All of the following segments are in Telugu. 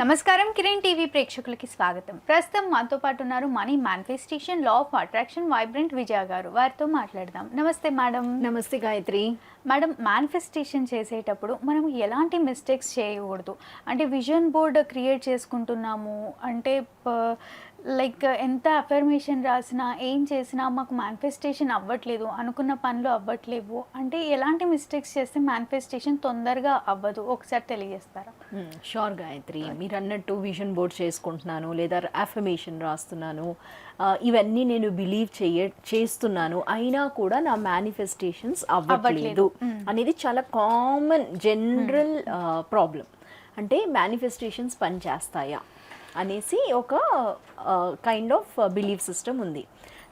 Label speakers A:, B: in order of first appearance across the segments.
A: నమస్కారం కిరణ్ టీవీ ప్రేక్షకులకి స్వాగతం. ప్రస్తుతం మనతో పాటు ఉన్నారు money manifestation law of attraction vibrant Vijaya garu. వారితో మాట్లాడదాం. నమస్తే మేడం.
B: నమస్తే గాయత్రి.
A: మేడం మేనిఫెస్టేషన్ చేసేటప్పుడు మనం ఎలాంటి మిస్టేక్స్ చేయకూడదు? అంటే విజన్ బోర్డ్ క్రియేట్ చేసుకుంటున్నాము. అంటే లైక్ ఎంత అఫర్మేషన్ రాసినా ఏం చేసినా మాకు మేనిఫెస్టేషన్ అవ్వట్లేదు అనుకున్న పనులు అవ్వట్లేవు. అంటే ఎలాంటి మిస్టేక్స్ చేస్తే మేనిఫెస్టేషన్ తొందరగా అవ్వదు? ఒకసారి తెలియజేస్తారా?
B: షూర్ గాయత్రి. మీరు అన్నట్టు విజన్ బోర్డ్ చేసుకుంటున్నాను లేదా అఫర్మేషన్ రాస్తున్నాను ఇవన్నీ నేను బిలీవ్ చేయ చేస్తున్నాను. అయినా కూడా నా మేనిఫెస్టేషన్స్ అవ్వట్లేదు అనేది చాలా కామన్ జనరల్ ప్రాబ్లం అంటే మేనిఫెస్టేషన్స్ పనిచేస్తాయా? అనేసి ఒక కైండ్ ఆఫ్ బిలీఫ్ సిస్టమ్ ఉంది.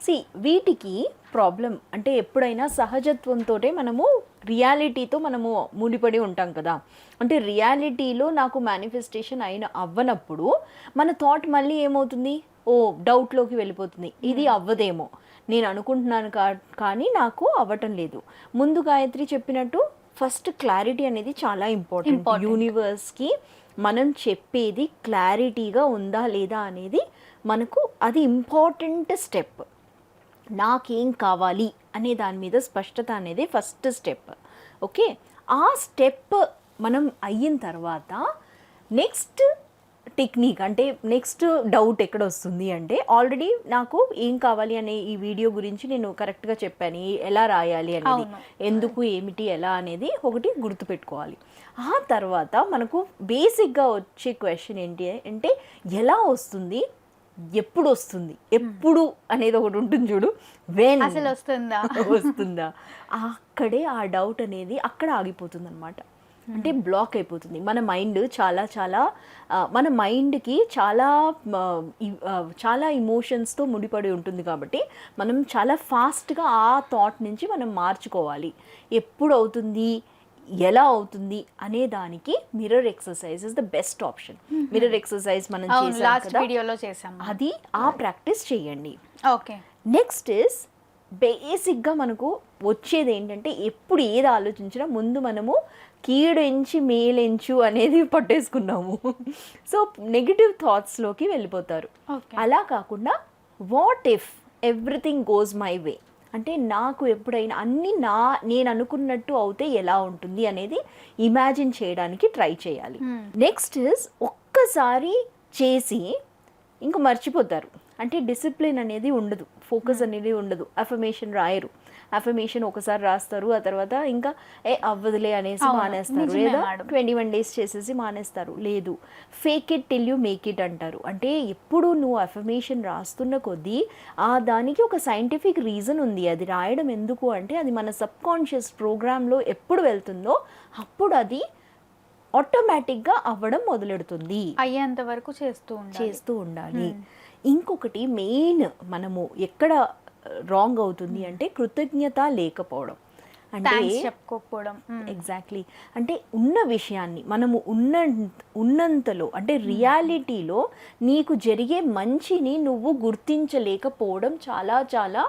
B: సి వీటికి ప్రాబ్లం అంటే ఎప్పుడైనా సహజత్వంతో మనము రియాలిటీతో మనము ముడిపడి ఉంటాం కదా. అంటే రియాలిటీలో నాకు మేనిఫెస్టేషన్ అయిన అవ్వనప్పుడు మన థాట్ మళ్ళీ ఏమవుతుంది? ఓ డౌట్లోకి వెళ్ళిపోతుంది. ఇది అవ్వదేమో. నేను అనుకుంటున్నాను కా కానీ నాకు అవ్వటం లేదు. ముందు గాయత్రి చెప్పినట్టు ఫస్ట్ క్లారిటీ అనేది చాలా ఇంపార్టెంట్. యూనివర్స్కి మనం చెప్పేది క్లారిటీగా ఉందా లేదా అనేది మనకు అది ఇంపార్టెంట్ స్టెప్. నాకేం కావాలి అనే దాని మీద స్పష్టత అనేది ఫస్ట్ స్టెప్. ఓకే? ఆ స్టెప్ మనం అయిన తర్వాత నెక్స్ట్ టెక్నిక్ అంటే నెక్స్ట్ డౌట్ ఎక్కడ వస్తుంది అంటే ఆల్రెడీ నాకు ఏం కావాలి అనే ఈ వీడియో గురించి నేను కరెక్ట్గా చెప్పాను. ఎలా రాయాలి అనేది. ఎందుకు ఏమిటి ఎలా అనేది ఒకటి గుర్తుపెట్టుకోవాలి. ఆ తర్వాత మనకు బేసిక్గా వచ్చే క్వశ్చన్ ఏంటి అంటే ఎలా వస్తుంది ఎప్పుడు వస్తుంది ఎప్పుడు అనేది ఒకటి ఉంటుంది చూడు. వెన్
A: అసలు వస్తుందా?
B: వస్తుందా? అక్కడే ఆ డౌట్ అనేది అక్కడ ఆగిపోతుంది అనమాట అంటే బ్లాక్ అయిపోతుంది. మన మైండ్ చాలా చాలా మన మైండ్కి చాలా చాలా ఇమోషన్స్తో ముడిపడి ఉంటుంది కాబట్టి మనం చాలా ఫాస్ట్గా ఆ థాట్ నుంచి మనం మార్చుకోవాలి. ఎప్పుడు అవుతుంది ఎలా అవుతుంది? అనే దానికి mirror exercise is the best option mirror exercise మనం
A: లాస్ట్ వీడియోలో చేసాం
B: అది ఆ ప్రాక్టీస్ చేయండి.
A: ఓకే
B: నెక్స్ట్ ఇస్ బేసిక్గా మనకు వచ్చేది ఏంటంటే ఎప్పుడు ఏది ఆలోచించినా ముందు మనము కీడెంచి మేలెంచు అనేది పట్టేసుకున్నాము. సో నెగిటివ్ థాట్స్లోకి వెళ్ళిపోతారు. అలా కాకుండా what if everything goes my way అంటే నాకు ఎప్పుడైనా అన్ని నా నేను అనుకున్నట్టు అవుతే ఎలా ఉంటుంది అనేది ఇమాజిన్ చేయడానికి ట్రై చేయాలి. నెక్స్ట్ ఇస్ ఒక్కసారి చేసి ఇంకా మర్చిపోతారు. అంటే డిసిప్లిన్ అనేది ఉండదు. ఫోకస్ అనేది ఉండదు. అఫర్మేషన్ రాయరు. అఫర్మేషన్ ఒకసారి రాస్తారు ఆ తర్వాత ఇంకా ఏ అవ్వదులే అనేసి మానేస్తారు. లేదా. ట్వంటీ వన్ డేస్ చేసేసి మానేస్తారు. లేదు fake it till you make it అంటారు. అంటే ఎప్పుడు నువ్వు అఫర్మేషన్ రాస్తున్న కొద్దీ ఆ దానికి ఒక సైంటిఫిక్ రీజన్ ఉంది. అది రాయడం ఎందుకు అంటే అది మన సబ్ కాన్షియస్ ప్రోగ్రాంలో ఎప్పుడు వెళ్తుందో అప్పుడు అది ఆటోమేటిక్గా అవ్వడం మొదలెడుతుంది.
A: అయ్యేంత వరకు చేస్తూ
B: చేస్తూ ఉండాలి. ఇంకొకటి మెయిన్ మనము ఎక్కడ రాంగ్ అవుతుంది అంటే కృతజ్ఞత లేకపోవడం. అంటే
A: చెప్పుకోకపోవడం.
B: ఎగ్జాక్ట్లీ అంటే ఉన్న విషయాన్ని మనము ఉన్న ఉన్నంతలో అంటే రియాలిటీలో నీకు జరిగే మంచిని నువ్వు గుర్తించలేకపోవడం చాలా చాలా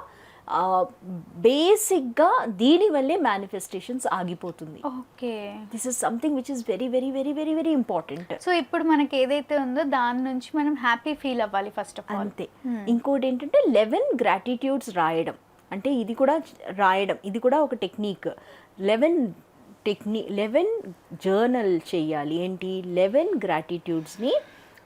B: బేసిక్గా దీనివల్లే మేనిఫెస్టేషన్స్ ఆగిపోతుంది.
A: Okay.
B: This is something which is very very very very very important
A: so ఇప్పుడు మనకి ఏదైతే ఉందో దాని నుంచి మనం హ్యాపీ ఫీల్ అవ్వాలి ఫస్ట్ ఆఫ్ ఆల్
B: అంతే. ఇంకోటి ఏంటంటే లెవెన్ గ్రాటిట్యూడ్స్ రాయడం. అంటే ఇది కూడా రాయడం. ఇది కూడా ఒక టెక్నిక్ లెవెన్ టెక్ని లెవెన్ జర్నల్ చేయాలి. ఏంటి? లెవెన్ గ్రాటిట్యూడ్స్ని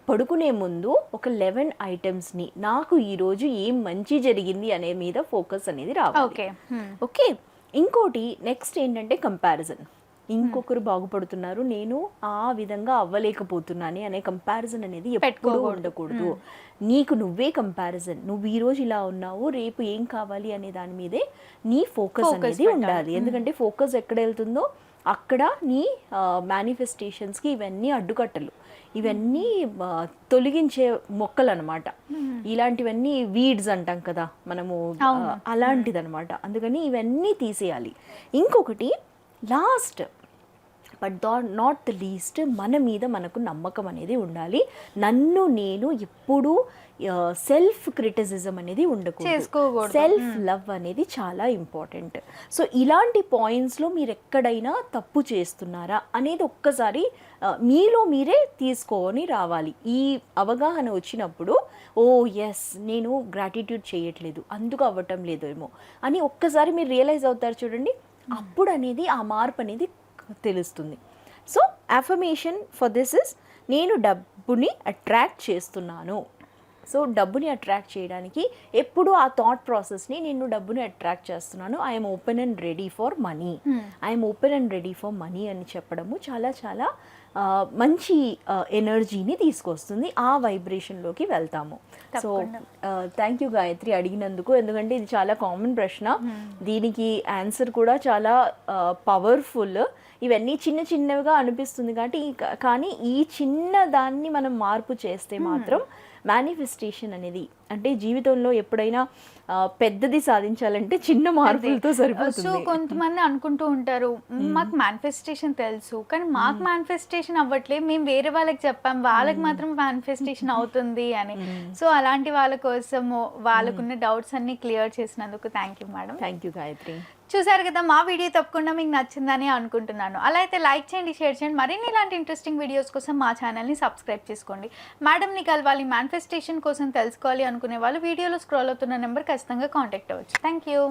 B: పడుకునే ముందు ఒక లెవెన్ ఐటమ్స్ని నాకు ఈరోజు ఏం మంచి జరిగింది అనే మీద ఫోకస్ అనేది రావాలి.
A: ఓకే.
B: ఓకే. ఇంకోటి నెక్స్ట్ ఏంటంటే కంపారిజన్. ఇంకొకరు బాగుపడుతున్నారు నేను ఆ విధంగా అవ్వలేకపోతున్నాను అనే కంపారిజన్ అనేది ఎప్పుడూ. ఉండకూడదు. నీకు నువ్వే కంపారిజన్. నువ్వు ఈ రోజు ఇలా ఉన్నావు రేపు ఏం కావాలి అనే దాని మీదే నీ ఫోకస్ అనేది. ఉండాలి. ఎందుకంటే ఫోకస్ ఎక్కడ వెళ్తుందో అక్కడ నీ మేనిఫెస్టేషన్స్కి ఇవన్నీ అడ్డుకట్టలు. ఇవన్నీ తొలగించే మొక్కలు అనమాట ఇలాంటివన్నీ వీడ్స్ అంటాం కదా మనము. అలాంటిదన్నమాట. అందుకని ఇవన్నీ తీసేయాలి. ఇంకొకటి last but the not the least మన మీద మనకు నమ్మకం అనేది ఉండాలి. నన్ను నేను ఎప్పుడూ సెల్ఫ్ క్రిటిసిజం అనేది ఉండకూడదు. సెల్ఫ్ లవ్ అనేది చాలా ఇంపార్టెంట్ సో ఇలాంటి పాయింట్స్లో మీరు ఎక్కడైనా తప్పు చేస్తున్నారా అనేది ఒక్కసారి మీలో మీరే తీసుకొని రావాలి. ఈ అవగాహన వచ్చినప్పుడు ఓ ఎస్ నేను గ్రాటిట్యూడ్ చేయట్లేదు అందుకు అవ్వటం లేదేమో అని ఒక్కసారి మీరు రియలైజ్ అవుతారు చూడండి. అప్పుడు అనేది ఆ మార్పు అనేది తెలుస్తుంది. So affirmation for this is నేను డబ్బుని అట్రాక్ట్ చేస్తున్నాను. సో డబ్బుని అట్రాక్ట్ చేయడానికి ఎప్పుడు ఆ థాట్ ప్రాసెస్ని నేను డబ్బుని అట్రాక్ట్ చేస్తున్నాను. I'm open and ready for money I'm open and ready for money అని చెప్పడము చాలా చాలా మంచి ఎనర్జీని తీసుకొస్తుంది ఆ వైబ్రేషన్లోకి వెళ్తాము. సో. థ్యాంక్ యూ గాయత్రి అడిగినందుకు. ఎందుకంటే ఇది చాలా కామన్ ప్రశ్న. దీనికి ఆన్సర్ కూడా చాలా పవర్ఫుల్. ఇవన్నీ చిన్న చిన్నవిగా అనిపిస్తుంది కాబట్టి కానీ ఈ చిన్న దాన్ని మనం మార్పు చేస్తే మాత్రం మేనిఫెస్టేషన్ అనేది అంటే జీవితంలో ఎప్పుడైనా పెద్దది సాధించాలంటే చిన్న మార్పులతో
A: సో
B: సరిపోతుంది
A: కొంతమంది అనుకుంటూ ఉంటారు మాకు మేనిఫెస్టేషన్ తెలుసు కానీ మాకు మేనిఫెస్టేషన్ అవ్వట్లేదు. మేము వేరే వాళ్ళకి చెప్పాం వాళ్ళకి మాత్రం మేనిఫెస్టేషన్ అవుతుంది అని. సో అలాంటి వాళ్ళ కోసము వాళ్ళకున్న డౌట్స్ అన్ని క్లియర్ చేసినందుకు thank you madam
B: thank you Gayatri
A: చూసారు కదా మా వీడియో తప్పకుండా మీకు నచ్చిందని అనుకుంటున్నాను. అలా అయితే లైక్ చేయండి షేర్ చేయండి. మరిన్ని ఇలాంటి ఇంట్రెస్టింగ్ వీడియోస్ కోసం మా ఛానల్ని సబ్స్క్రైబ్ చేసుకోండి. మేడంని కలవాలి మేనిఫెస్టేషన్ కోసం తెలుసుకోవాలి అనుకునే వాళ్ళు వీడియోలో స్క్రోల్ అవుతున్న నెంబర్ ఖచ్చితంగా కాంటాక్ట్ అవ్వచ్చు. Thank you